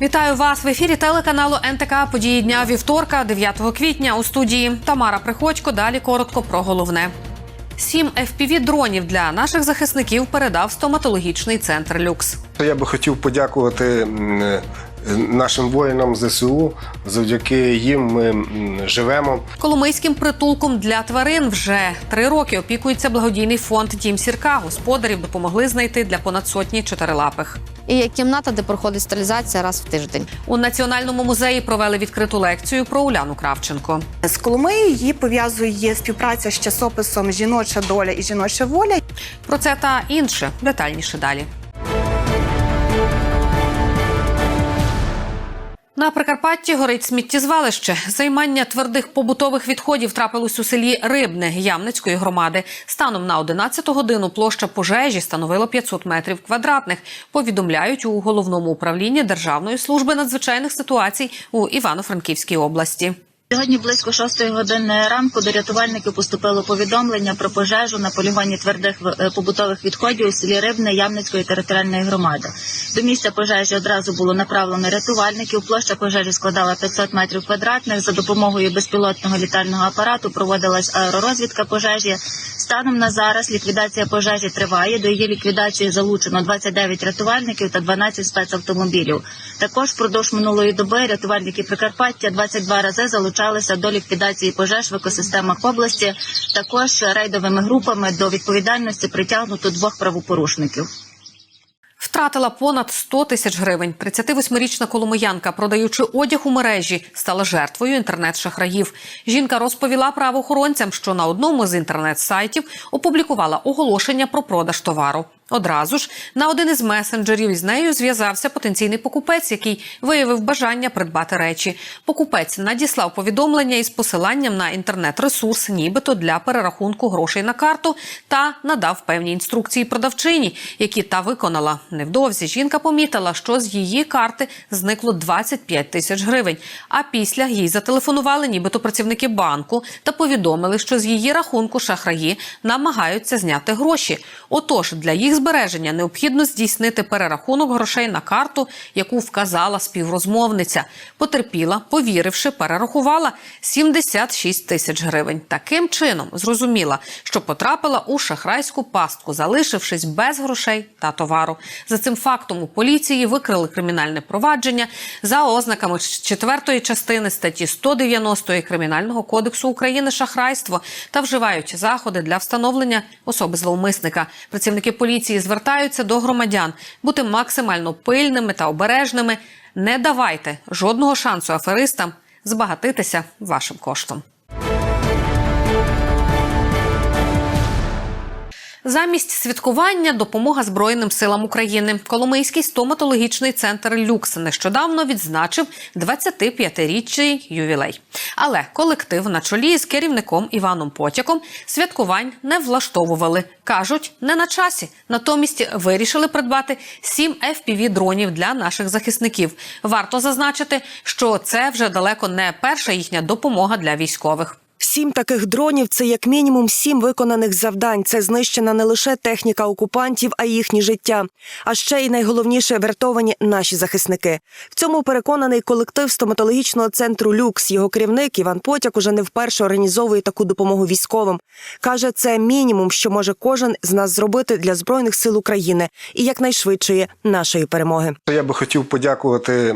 Вітаю вас в ефірі телеканалу НТК Події дня вівторка, 9 квітня. У студії Тамара Приходько. Далі коротко про головне. Сім fpv дронів для наших захисників передав стоматологічний центр Люкс. Я би хотів подякувати нашим воїнам ЗСУ. Завдяки їм ми живемо. Коломийським притулком для тварин вже три роки опікується благодійний фонд Дім Сірка. Господарів допомогли знайти для понад сотні чотирилапих. І є кімната, де проходить стерилізація раз в тиждень. У національному музеї провели відкриту лекцію про Уляну Кравченко. З Коломиєю її пов'язує співпраця з часописом Жіноча доля і жіноча воля. Про це та інше детальніше далі. На Прикарпатті горить сміттєзвалище. Займання твердих побутових відходів трапилось у селі Рибне Ямницької громади. Станом на 11 годину площа пожежі становила 500 метрів квадратних. Повідомляють у головному управлінні Державної служби надзвичайних ситуацій у Івано-Франківській області. Сьогодні близько 6 години ранку до рятувальників поступило повідомлення про пожежу на полігоні твердих е, побутових відходів у селі Рибне Ямницької територіальної громади. До місця пожежі одразу було направлено рятувальників. Площа пожежі складала 500 метрів квадратних. За допомогою безпілотного літального апарату проводилась аеророзвідка пожежі. Станом на зараз ліквідація пожежі триває. До її ліквідації залучено 29 рятувальників та 12 спецавтомобілів. Також впродовж минулої доби рятувальники Прикарпаття 22 рази залучалися до ліквідації пожеж в екосистемах області. Також рейдовими групами до відповідальності притягнуто двох правопорушників. Втратила понад 100 тисяч гривень. 38-річна коломиянка, продаючи одяг у мережі, стала жертвою інтернет-шахраїв. Жінка розповіла правоохоронцям, що на одному з інтернет-сайтів опублікувала оголошення про продаж товару. Одразу ж на один із месенджерів із нею зв'язався потенційний покупець, який виявив бажання придбати речі. Покупець надіслав повідомлення із посиланням на інтернет-ресурс, нібито для перерахунку грошей на карту, та надав певні інструкції продавчині, які та виконала. Невдовзі жінка помітила, що з її карти зникло 25 тисяч гривень. А після їй зателефонували, нібито працівники банку, та повідомили, що з її рахунку шахраї намагаються зняти гроші. Отож, для їх збереження необхідно здійснити перерахунок грошей на карту, яку вказала співрозмовниця. Потерпіла, повіривши, перерахувала 76 тисяч гривень. Таким чином зрозуміла, що потрапила у шахрайську пастку, залишившись без грошей та товару. За цим фактом у поліції викрили кримінальне провадження за ознаками четвертої частини статті 190 кримінального кодексу України шахрайство та вживають заходи для встановлення особи зловмисника. Працівники поліції звертаються до громадян бути максимально пильними та обережними. Не давайте жодного шансу аферистам збагатитися вашим коштом. Замість святкування допомога Збройним силам України. Коломийський стоматологічний центр Люкс нещодавно відзначив 25-річний ювілей. Але колектив на чолі з керівником Іваном Потяком святкувань не влаштовували. кажуть, не на часі. Натомість вирішили придбати 7 fpv дронів для наших захисників. Варто зазначити, що це вже далеко не перша їхня допомога для військових. Сім таких дронів це як мінімум сім виконаних завдань. Це знищена не лише техніка окупантів, а й їхні життя. А ще й найголовніше врятовані наші захисники. В цьому переконаний колектив стоматологічного центру Люкс. Його керівник Іван Потяк уже не вперше організовує таку допомогу військовим. каже, це мінімум, що може кожен з нас зробити для збройних сил України і якнайшвидшої нашої перемоги. Я би хотів подякувати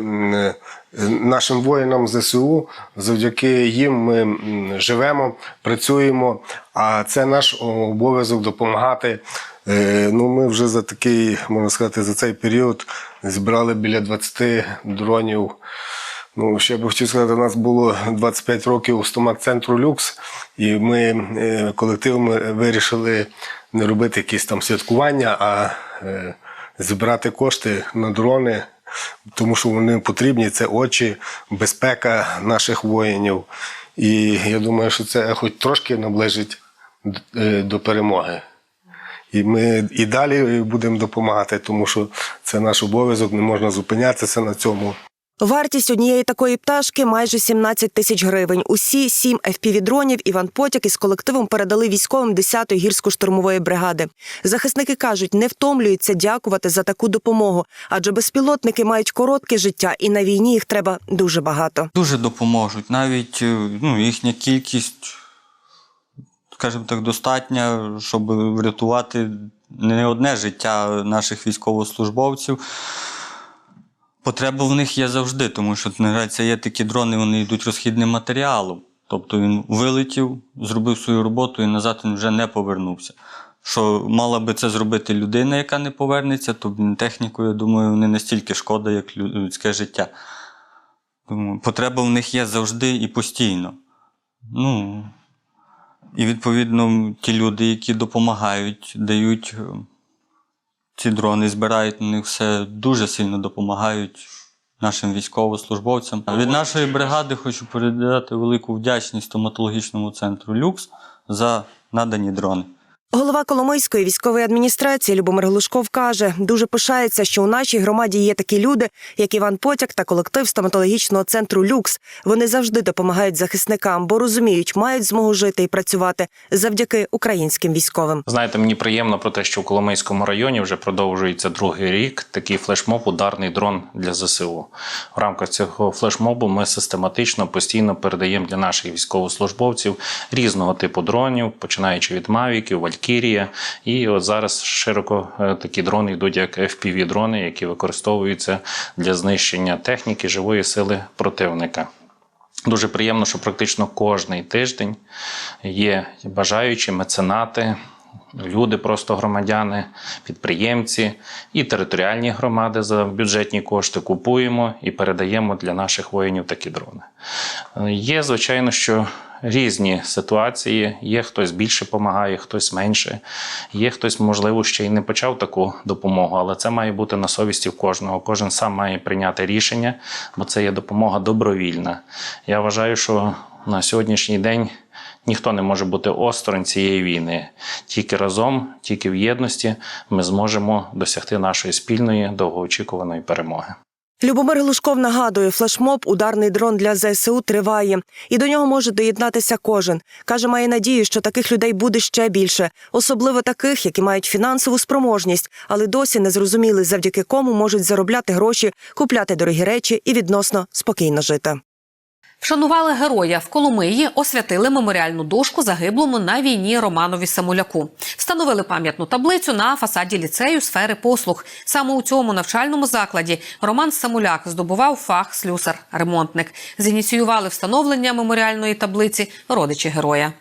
нашим воїнам ЗСУ. Завдяки їм ми живемо, працюємо. А це наш обов'язок допомагати. Е, Ну, ми вже за такий, можна сказати, за цей період зібрали біля 20 дронів. Ну, ще би хотів сказати, у нас було 25 років у стомат-центру Люкс, і ми е, колективом вирішили не робити якісь там святкування, а е, зібрати кошти на дрони, тому що вони потрібні. Це очі, безпека наших воїнів. І я думаю, що це хоч трошки наближить е, до перемоги. І ми і далі будемо допомагати, тому що це наш обов'язок, не можна зупинятися на цьому. Вартість однієї такої пташки майже 17 тисяч гривень. Усі сім FPV-дронів Іван Потяк із колективом передали військовим 10-ї гірсько-штурмової бригади. Захисники кажуть, не втомлюються дякувати за таку допомогу, адже безпілотники мають коротке життя, і на війні їх треба дуже багато. Дуже допоможуть. Навіть е, ну, їхня кількість, скажімо так, достатня, щоб врятувати не одне життя наших військовослужбовців. Потреба в них є завжди, тому що це є такі дрони, вони йдуть розхідним матеріалом. Тобто він вилетів, зробив свою роботу і назад він вже не повернувся. Що мала би це зробити людина, яка не повернеться, то технікою, я думаю, не настільки шкода, як людське життя. Тому потреба в них є завжди і постійно. Ну, і відповідно ті люди, які допомагають, дають ці дрони, збирають на них все, дуже сильно допомагають нашим військовослужбовцям. Від нашої бригади хочу передати велику вдячність стоматологічному центру Люкс за надані дрони. Голова Коломийської військової адміністрації Любомир Глушков каже, дуже пишається, що у нашій громаді є такі люди, як Іван Потяк та колектив стоматологічного центру Люкс. Вони завжди допомагають захисникам, бо розуміють, мають змогу жити і працювати завдяки українським військовим. Знаєте, мені приємно про те, що в Коломийському районі вже продовжується другий рік такий флешмоб ударний дрон для ЗСУ. В рамках цього флешмобу ми систематично постійно передаємо для наших військовослужбовців різного типу дронів, починаючи від Мавіків, Валькірія. І от зараз широко е, такі дрони йдуть як FPV-дрони, які використовуються для знищення техніки живої сили противника. Дуже приємно, що практично кожний тиждень є бажаючі меценати, люди, просто громадяни, підприємці і територіальні громади за бюджетні кошти купуємо і передаємо для наших воїнів такі дрони. Е, Є, звичайно, що різні ситуації. Є хтось більше допомагає, хтось менше. Є хтось, можливо, ще й не почав таку допомогу, але це має бути на совісті в кожного. Кожен сам має прийняти рішення, бо це є допомога добровільна. Я вважаю, що на сьогоднішній день ніхто не може бути осторонь цієї війни. Тільки разом, тільки в єдності ми зможемо досягти нашої спільної довгоочікуваної перемоги. Любомир Глушков нагадує, флешмоб ударний дрон для ЗСУ триває, і до нього може доєднатися кожен. каже, має надію, що таких людей буде ще більше, особливо таких, які мають фінансову спроможність, але досі не зрозуміли, завдяки кому можуть заробляти гроші, купляти дорогі речі і відносно спокійно жити. Вшанували героя в Коломиї, освятили меморіальну дошку загиблому на війні Романові Самуляку. Встановили пам'ятну таблицю на фасаді ліцею сфери послуг. Саме у цьому навчальному закладі Роман Самуляк здобував фах слюсар-ремонтник. Зініціювали встановлення меморіальної таблиці родичі героя.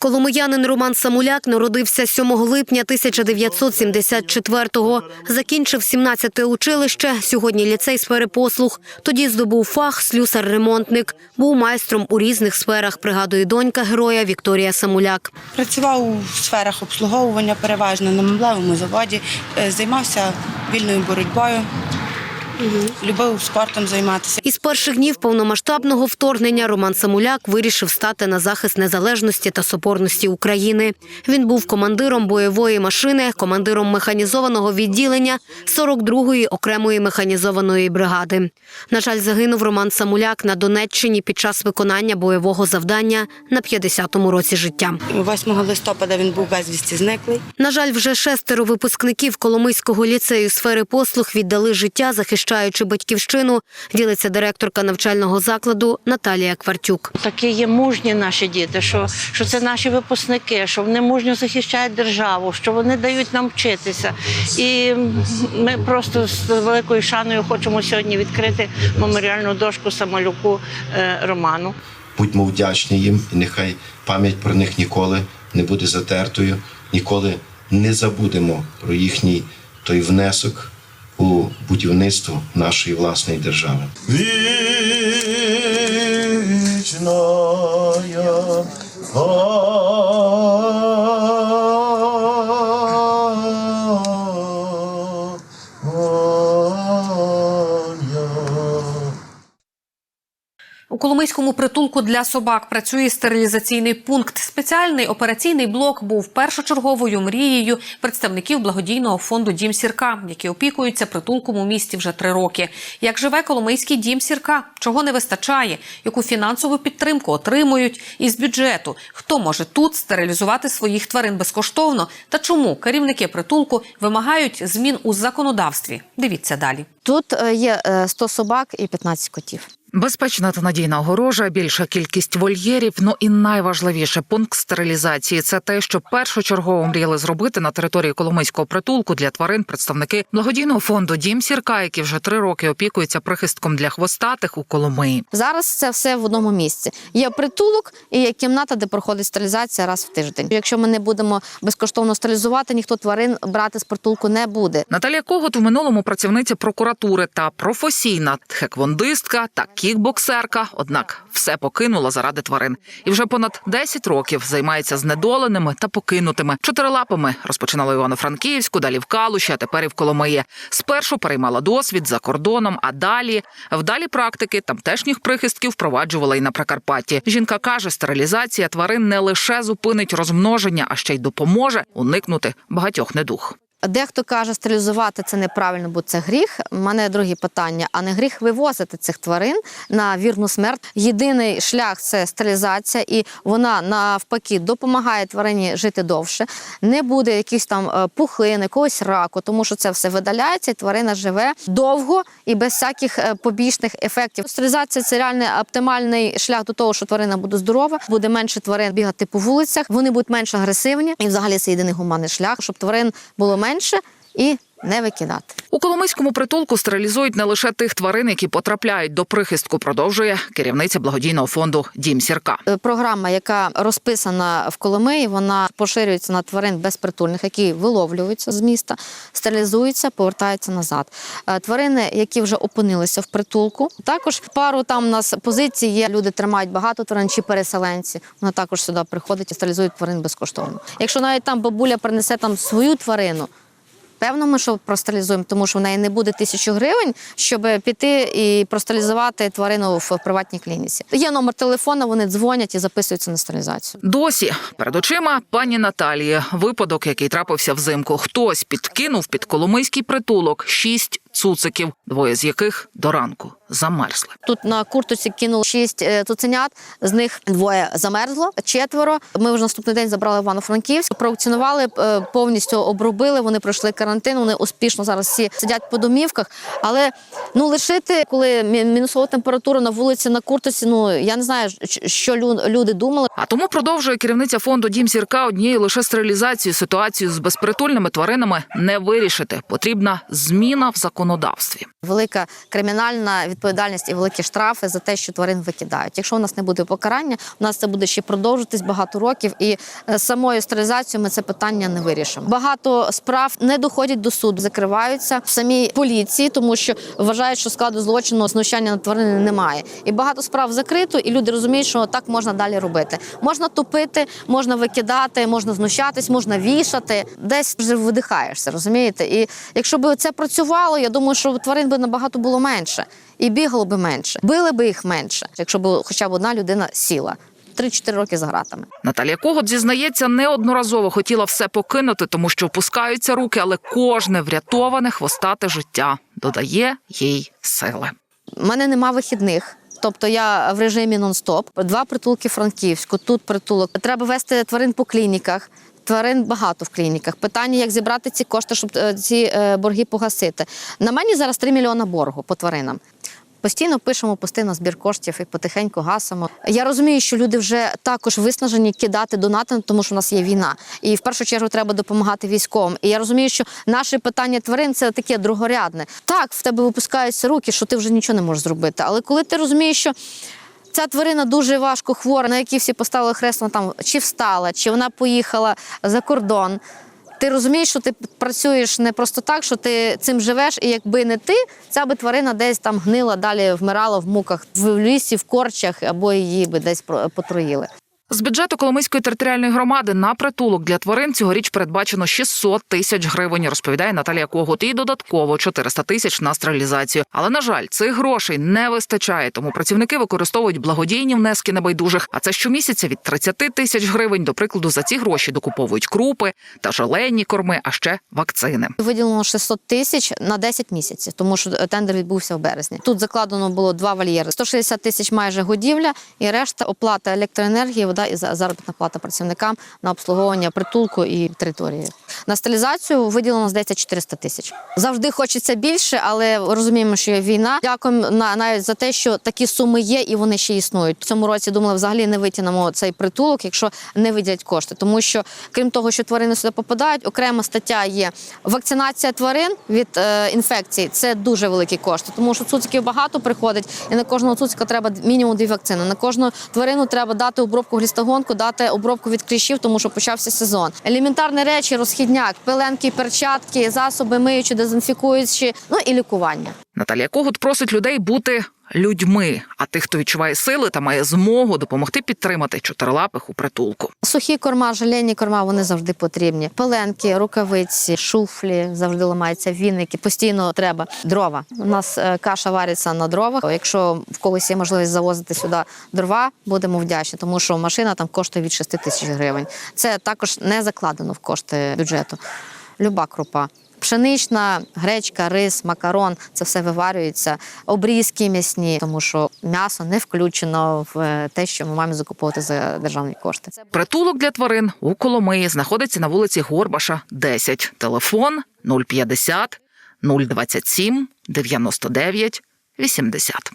Коломиянин Роман Самуляк народився 7 липня 1974-го. Закінчив 17-те училище, сьогодні ліцей сфери послуг. Тоді здобув фах слюсар-ремонтник. Був майстром у різних сферах, пригадує донька героя Вікторія Самуляк. Працював у сферах обслуговування, переважно на меблевому заводі, Е, займався вільною боротьбою, любив спортом займатися. Із перших днів повномасштабного вторгнення Роман Самуляк вирішив стати на захист незалежності та соборності України. Він був командиром бойової машини, командиром механізованого відділення 42-ї окремої механізованої бригади. На жаль, загинув Роман Самуляк на Донеччині під час виконання бойового завдання на 50-му році життя. 8 листопада він був безвісті зниклий. На жаль, вже шестеро випускників Коломийського ліцею сфери послуг віддали життя, захищаючи батьківщину, ділиться директорка навчального закладу Наталія Квартюк. Такі є мужні наші діти, що, що це наші випускники, що вони мужньо захищають державу, що вони дають нам вчитися. І ми просто з великою шаною хочемо сьогодні відкрити меморіальну дошку самолюку е, Роману. Будьмо вдячні їм, і нехай пам'ять про них ніколи не буде затертою, ніколи не забудемо про їхній той внесок будівництво нашої власної держави. Вічная Коломийському притулку для собак працює стерилізаційний пункт. Спеціальний операційний блок був першочерговою мрією представників благодійного фонду Дім Сірка, які опікуються притулком у місті вже три роки. Як живе Коломийський дім Сірка? Чого не вистачає? Яку фінансову підтримку отримують із бюджету? Хто може тут стерилізувати своїх тварин безкоштовно? Та чому керівники притулку вимагають змін у законодавстві? Дивіться далі. Тут е, є е, 100 собак і 15 котів. Безпечна та надійна огорожа, більша кількість вольєрів. Ну і найважливіше пункт стерилізації це те, що першочергово мріяли зробити на території Коломийського притулку для тварин представники благодійного фонду Дім Сірка, які вже три роки опікуються прихистком для хвостатих у Коломиї. Зараз це все в одному місці. Є притулок і є кімната, де проходить стерилізація раз в тиждень. Якщо ми не будемо безкоштовно стерилізувати, ніхто тварин брати з притулку не буде. Наталія Когот у минулому працівниця прокуратури та професійна тхеквондистка та кікбоксерка. Однак все покинула заради тварин, і вже понад 10 років займається знедоленими та покинутими чотирилапами. Розпочинала Івано-Франківську, далі в Калуші, а тепер і в Коломиї. Спершу переймала досвід за кордоном, а далі вдалі практики тамтешніх прихистків впроваджувала і на Прикарпатті. Жінка каже, стерилізація тварин не лише зупинить розмноження, а ще й допоможе уникнути багатьох недуг. Дехто каже, стерилізувати це неправильно, бо це гріх. У мене друге питання: а не гріх вивозити цих тварин на вірну смерть. Єдиний шлях це стерилізація, і вона навпаки допомагає тварині жити довше. Не буде якихось там е, пухлин, якогось раку, тому що це все видаляється, і тварина живе довго і без всяких е, побічних ефектів. Стерилізація це реально оптимальний шлях до того, що тварина буде здорова, буде менше тварин бігати по вулицях, вони будуть менш агресивні, і взагалі це єдиний гуманний шлях, щоб тварин було менше і не викидати. У Коломийському притулку стерилізують не лише тих тварин, які потрапляють до прихистку. Продовжує керівниця благодійного фонду Дім Сірка. Е, Програма, яка розписана в Коломиї, вона поширюється на тварин безпритульних, які виловлюються з міста, стерилізуються, повертаються назад. Е, Тварини, які вже опинилися в притулку, також пару там у нас позицій є. Люди тримають багато тварин чи переселенці. Вони також сюди приходять і стерилізують тварин безкоштовно. Якщо навіть там бабуля принесе там свою тварину. Певно, ми що просталізуємо, тому що в неї не буде тисячу гривень, щоб піти і просталізувати тварину в приватній клініці. Є номер телефону, вони дзвонять і записуються на стерилізацію. Досі перед очима пані Наталії випадок, який трапився взимку. Хтось підкинув під коломийський притулок шість цуциків, двоє з яких до ранку замерзли. Тут на курточці кинули шість е, цуценят, з них двоє замерзло, четверо. Ми вже наступний день забрали в Івано-Франківськ, проаукціонували, е, повністю обробили. Вони пройшли карантин. Вони успішно зараз всі сидять по домівках. Але ну лишити, коли мі- мінусова температура на вулиці на курточці, ну я не знаю, що лю- люди думали. А тому продовжує керівниця фонду Дім Сірка однією лише стерилізацією ситуацію з безпритульними тваринами не вирішити. Потрібна зміна в законодавстві. Велика кримінальна відповідальність і великі штрафи за те, що тварин викидають. Якщо у нас не буде покарання, у нас це буде ще продовжитись багато років, і е, самою стерилізацією ми це питання не вирішимо. Багато справ не доходять до суду, закриваються в самій поліції, тому що вважають, що складу злочину знущання над тваринами немає. І багато справ закрито, і люди розуміють, що так можна далі робити. Можна топити, можна викидати, можна знущатись, можна вішати. Десь вже видихаєшся, розумієте? І якщо б це працювало, я думаю, що тварин би набагато було менше і бігало би менше, били би їх менше, якщо б хоча б одна людина сіла. 3-4 роки за гратами. Наталія Когот зізнається, неодноразово хотіла все покинути, тому що опускаються руки, але кожне врятоване хвостате життя додає їй сили. У мене нема вихідних. Тобто я в режимі нон-стоп. Два притулки Франківську, тут притулок. Треба вести тварин по клініках. Тварин багато в клініках. Питання, як зібрати ці кошти, щоб е, ці е, борги погасити. На мені зараз 3 мільйони боргу по тваринам. Постійно пишемо пости на збір коштів і потихеньку гасимо. Я розумію, що люди вже також виснажені кидати донати, тому що в нас є війна. І в першу чергу треба допомагати військовим. І я розумію, що наше питання тварин це таке другорядне. Так, в тебе випускаються руки, що ти вже нічого не можеш зробити. Але коли ти розумієш, що Ця тварина дуже важко хвора, на якій всі поставили хрест, там чи встала, чи вона поїхала за кордон. Ти розумієш, що ти працюєш не просто так, що ти цим живеш, і якби не ти, ця би тварина десь там гнила, далі вмирала в муках в лісі, в корчах, або її би десь потроїли. З бюджету Коломийської територіальної громади на притулок для тварин цьогоріч передбачено 600 тисяч гривень, розповідає Наталія Когут. І додатково 400 тисяч на стерилізацію. Але на жаль, цих грошей не вистачає, тому працівники використовують благодійні внески небайдужих. А це щомісяця від 30 тисяч гривень. До прикладу, за ці гроші докуповують крупи та желейні корми, а ще вакцини. Виділено 600 тисяч на 10 місяців, тому що тендер відбувся в березні. Тут закладено було два вольєри. 160 тисяч майже годівля, і решта оплата електроенергії, вода і за- заробітна плата працівникам на обслуговування притулку і території. На сталізацію виділено здається 400 тисяч. Завжди хочеться більше, але розуміємо, що є війна. Дякуємо навіть за те, що такі суми є і вони ще існують. В цьому році думали, взагалі не витягнемо цей притулок, якщо не виділять кошти. Тому що, крім того, що тварини сюди попадають, окрема стаття є вакцинація тварин від е, інфекцій. Це дуже великі кошти, тому що цуциків багато приходить, і на кожного цуцика треба мінімум дві вакцини. На кожну тварину треба дати обробку глістогонку, дати обробку від кліщів, тому що почався сезон. Елементарні речі, розхідняк, пеленки, перчатки, засоби миючі, дезінфікуючі, ну і лікування. Наталія Когут просить людей бути людьми, а тих, хто відчуває сили та має змогу допомогти підтримати чотирилапих у притулку. Сухі корма, желені корма вони завжди потрібні. Пеленки, рукавиці, шуфлі завжди ламаються, віники. Постійно треба дрова. У нас е, каша вариться на дровах. Якщо в когось є можливість завозити сюди дрова, будемо вдячні, тому що машина там коштує від 6 тисяч гривень. Це також не закладено в кошти бюджету. Люба крупа. Пшенична, гречка, рис, макарон це все виварюється. Обрізки м'ясні, тому що м'ясо не включено в е, те, що ми маємо закуповувати за державні кошти. Притулок для тварин у Коломиї знаходиться на вулиці Горбаша, 10. Телефон 050 027 99 80.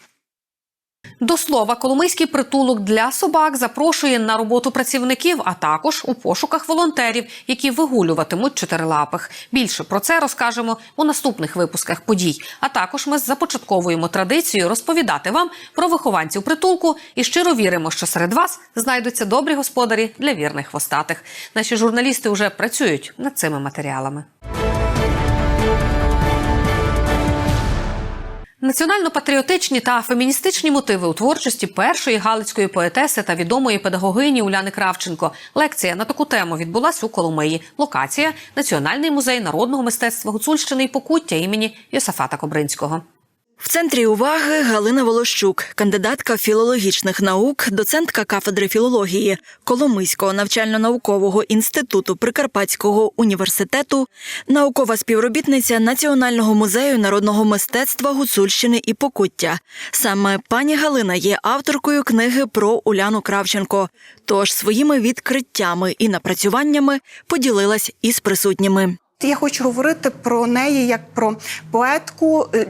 До слова, Коломийський притулок для собак запрошує на роботу працівників, а також у пошуках волонтерів, які вигулюватимуть чотирилапих. Більше про це розкажемо у наступних випусках подій. А також ми започатковуємо традицію розповідати вам про вихованців притулку і щиро віримо, що серед вас знайдуться добрі господарі для вірних хвостатих. Наші журналісти вже працюють над цими матеріалами. Національно-патріотичні та феміністичні мотиви у творчості першої галицької поетеси та відомої педагогині Уляни Кравченко. Лекція на таку тему відбулася у Коломиї. Локація Національний музей народного мистецтва Гуцульщини і Покуття імені Йосафата Кобринського. В центрі уваги Галина Волощук, кандидатка філологічних наук, доцентка кафедри філології Коломийського навчально-наукового інституту Прикарпатського університету, наукова співробітниця Національного музею народного мистецтва Гуцульщини і Покуття. Саме пані Галина є авторкою книги про Уляну Кравченко. Тож своїми відкриттями і напрацюваннями поділилась із присутніми. Я хочу говорити про неї як про поетку. е,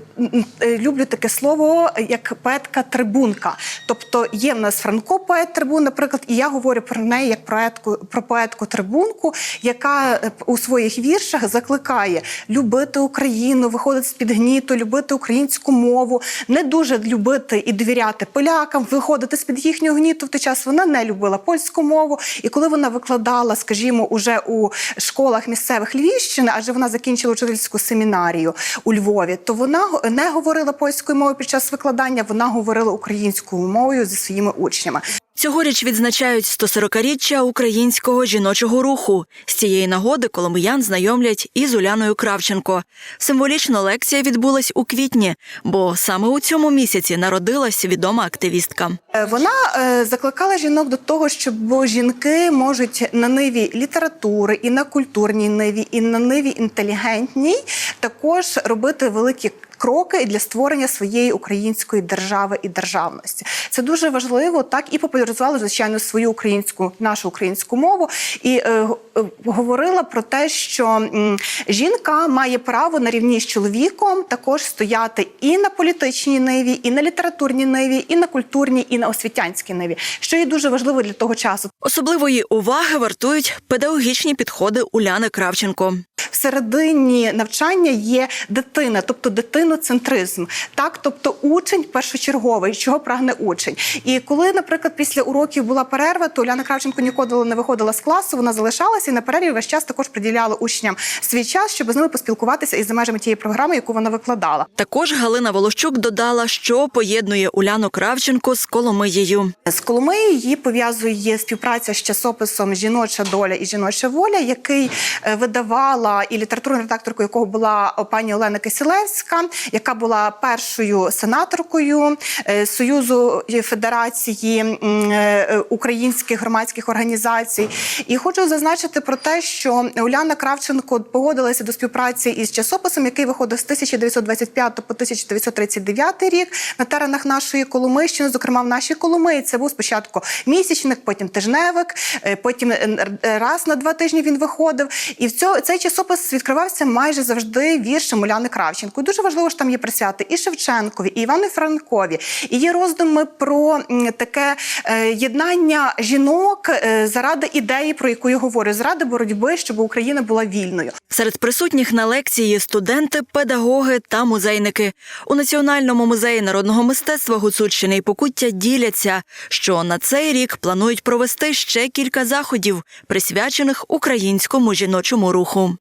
е, Люблю таке слово як поетка-трибунка. Тобто є в нас Франко поет трибун, наприклад, і я говорю про неї як поетку, про поетку-трибунку, яка е, у своїх віршах закликає любити Україну, виходити з під гніту, любити українську мову, не дуже любити і довіряти полякам, виходити з під їхнього гніту. В той час вона не любила польську мову. І коли вона викладала, скажімо, уже у школах місцевих Львівщини, адже вона закінчила учительську семінарію у Львові, то вона не говорила польською мовою під час викладання, вона говорила українською мовою зі своїми учнями. Цьогоріч відзначають 140-річчя українського жіночого руху. З цієї нагоди коломиян знайомлять із Уляною Кравченко. Символічна лекція відбулась у квітні, бо саме у цьому місяці народилась відома активістка. Е, Вона е, закликала жінок до того, щоб жінки можуть на ниві літератури, і на культурній ниві, і на ниві інтелігентній також робити великі. Кроки для створення своєї української держави і державності це дуже важливо. Так і популяризували звичайно свою українську нашу українську мову, і е, е, говорила про те, що м, жінка має право на рівні з чоловіком також стояти і на політичній ниві, і на літературній ниві, і на культурній, і на освітянській ниві, що є дуже важливо для того часу. Особливої уваги вартують педагогічні підходи Уляни Кравченко. Всередині навчання є дитина, тобто дитиноцентризм. Так, тобто учень першочерговий, чого прагне учень. І коли, наприклад, після уроків була перерва, то Уляна Кравченко ніколи не виходила з класу, вона залишалася і на перерві весь час також приділяла учням свій час, щоб з ними поспілкуватися із за межами тієї програми, яку вона викладала. Також Галина Волощук додала, що поєднує Уляну Кравченко з Коломиєю. З Коломиєю її пов'язує співпраця з часописом Жіноча доля і жіноча воля, який е, видавала і літературною редакторкою якого була пані Олена Кисілевська, яка була першою сенаторкою е, Союзу Федерації е, українських громадських організацій. І хочу зазначити про те, що Уляна Кравченко погодилася до співпраці із часописом, який виходив з 1925 по 1939 рік на теренах нашої Коломийщини, зокрема в нашій Коломиї. Це був спочатку місячник, потім тижневик, е, потім е, е, раз на два тижні він виходив. І в цей часопис відкривався майже завжди віршем Уляни Кравченко. Дуже важливо, що там є присвяти і Шевченкові, і Івану Франкові, і є роздуми про таке е, єднання жінок е, заради ідеї, про яку я говорю, заради боротьби, щоб Україна була вільною. Серед присутніх на лекції студенти, педагоги та музейники. У Національному музеї народного мистецтва Гуцульщини і Покуття діляться, що на цей рік планують провести ще кілька заходів, присвячених українському жіночому руху.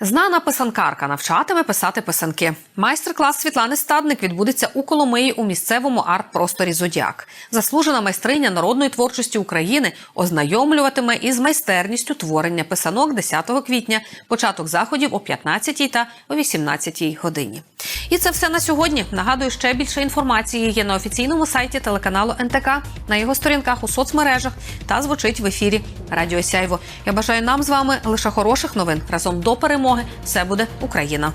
Знана писанкарка навчатиме писати писанки. Майстер-клас Світлани Стадник відбудеться у Коломиї у місцевому арт-просторі Зодіак. Заслужена майстриня народної творчості України ознайомлюватиме із майстерністю творення писанок 10 квітня. Початок заходів о 15 та о 18 годині. І це все на сьогодні. Нагадую, ще більше інформації є на офіційному сайті телеканалу НТК, на його сторінках у соцмережах та звучить в ефірі Радіо Сяйво. Я бажаю нам з вами лише хороших новин разом до перемоги. Все буде Україна.